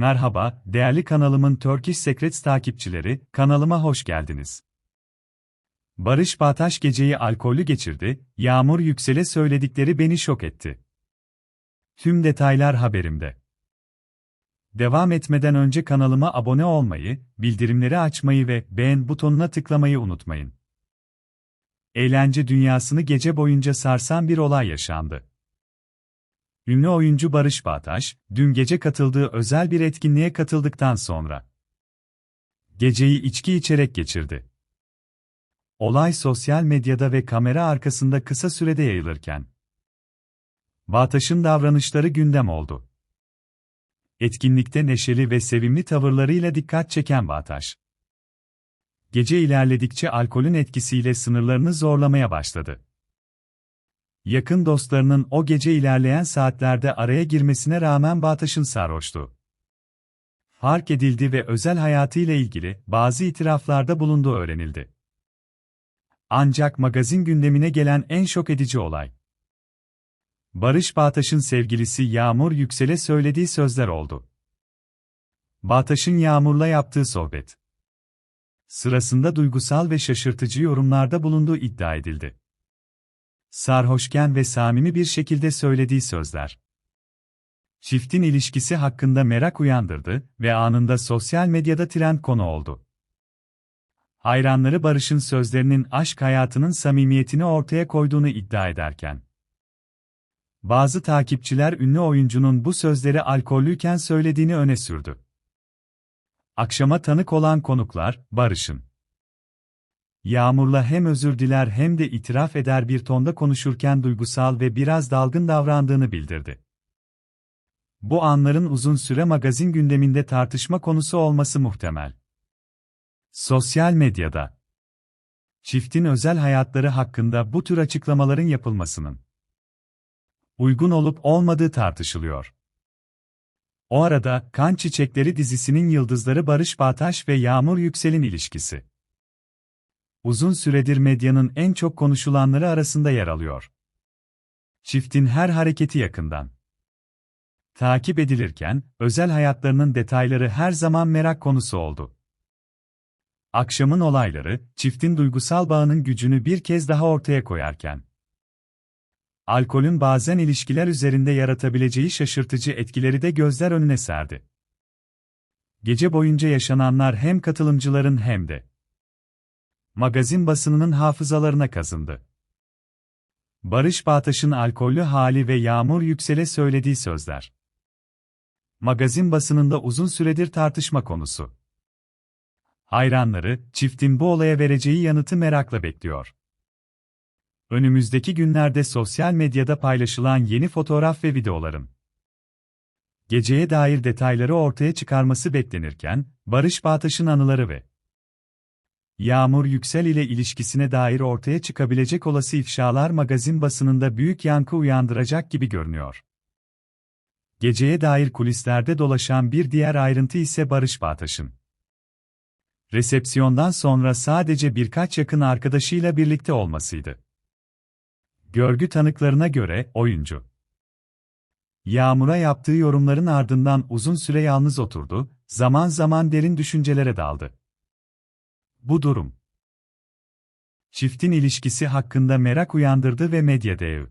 Merhaba, değerli kanalımın Turkish Secrets takipçileri, kanalıma hoş geldiniz. Barış Bağtaş geceyi alkollü geçirdi, Yağmur Yüksel'e söyledikleri beni şok etti. Tüm detaylar haberimde. Devam etmeden önce kanalıma abone olmayı, bildirimleri açmayı ve beğen butonuna tıklamayı unutmayın. Eğlence dünyasını gece boyunca sarsan bir olay yaşandı. Ünlü oyuncu Barış Bağtaş, dün gece katıldığı özel bir etkinliğe katıldıktan sonra geceyi içki içerek geçirdi. Olay sosyal medyada ve kamera arkasında kısa sürede yayılırken Bağtaş'ın davranışları gündem oldu. Etkinlikte neşeli ve sevimli tavırlarıyla dikkat çeken Bağtaş, gece ilerledikçe alkolün etkisiyle sınırlarını zorlamaya başladı. Yakın dostlarının o gece ilerleyen saatlerde araya girmesine rağmen Bağtaş'ın sarhoştu. Fark edildi ve özel hayatıyla ilgili bazı itiraflarda bulunduğu öğrenildi. Ancak magazin gündemine gelen en şok edici olay. Barış Bağtaş'ın sevgilisi Yağmur Yüksel'e söylediği sözler oldu. Bağtaş'ın Yağmur'la yaptığı sohbet. Sırasında duygusal ve şaşırtıcı yorumlarda bulunduğu iddia edildi sarhoşken ve samimi bir şekilde söylediği sözler. Çiftin ilişkisi hakkında merak uyandırdı ve anında sosyal medyada trend konu oldu. Hayranları Barış'ın sözlerinin aşk hayatının samimiyetini ortaya koyduğunu iddia ederken, bazı takipçiler ünlü oyuncunun bu sözleri alkollüyken söylediğini öne sürdü. Akşama tanık olan konuklar, Barış'ın Yağmur'la hem özür diler hem de itiraf eder bir tonda konuşurken duygusal ve biraz dalgın davrandığını bildirdi. Bu anların uzun süre magazin gündeminde tartışma konusu olması muhtemel. Sosyal medyada çiftin özel hayatları hakkında bu tür açıklamaların yapılmasının uygun olup olmadığı tartışılıyor. O arada Kan Çiçekleri dizisinin yıldızları Barış Bağtaş ve Yağmur Yüksel'in ilişkisi uzun süredir medyanın en çok konuşulanları arasında yer alıyor. Çiftin her hareketi yakından takip edilirken, özel hayatlarının detayları her zaman merak konusu oldu. Akşamın olayları, çiftin duygusal bağının gücünü bir kez daha ortaya koyarken, alkolün bazen ilişkiler üzerinde yaratabileceği şaşırtıcı etkileri de gözler önüne serdi. Gece boyunca yaşananlar hem katılımcıların hem de magazin basınının hafızalarına kazındı. Barış Bağtaş'ın alkollü hali ve Yağmur Yüksel'e söylediği sözler. Magazin basınında uzun süredir tartışma konusu. Hayranları, çiftin bu olaya vereceği yanıtı merakla bekliyor. Önümüzdeki günlerde sosyal medyada paylaşılan yeni fotoğraf ve videoların geceye dair detayları ortaya çıkarması beklenirken, Barış Bağtaş'ın anıları ve Yağmur Yüksel ile ilişkisine dair ortaya çıkabilecek olası ifşalar magazin basınında büyük yankı uyandıracak gibi görünüyor. Geceye dair kulislerde dolaşan bir diğer ayrıntı ise Barış Bağtaş'ın. Resepsiyondan sonra sadece birkaç yakın arkadaşıyla birlikte olmasıydı. Görgü tanıklarına göre oyuncu Yağmur'a yaptığı yorumların ardından uzun süre yalnız oturdu, zaman zaman derin düşüncelere daldı. Bu durum. Çiftin ilişkisi hakkında merak uyandırdı ve medya dev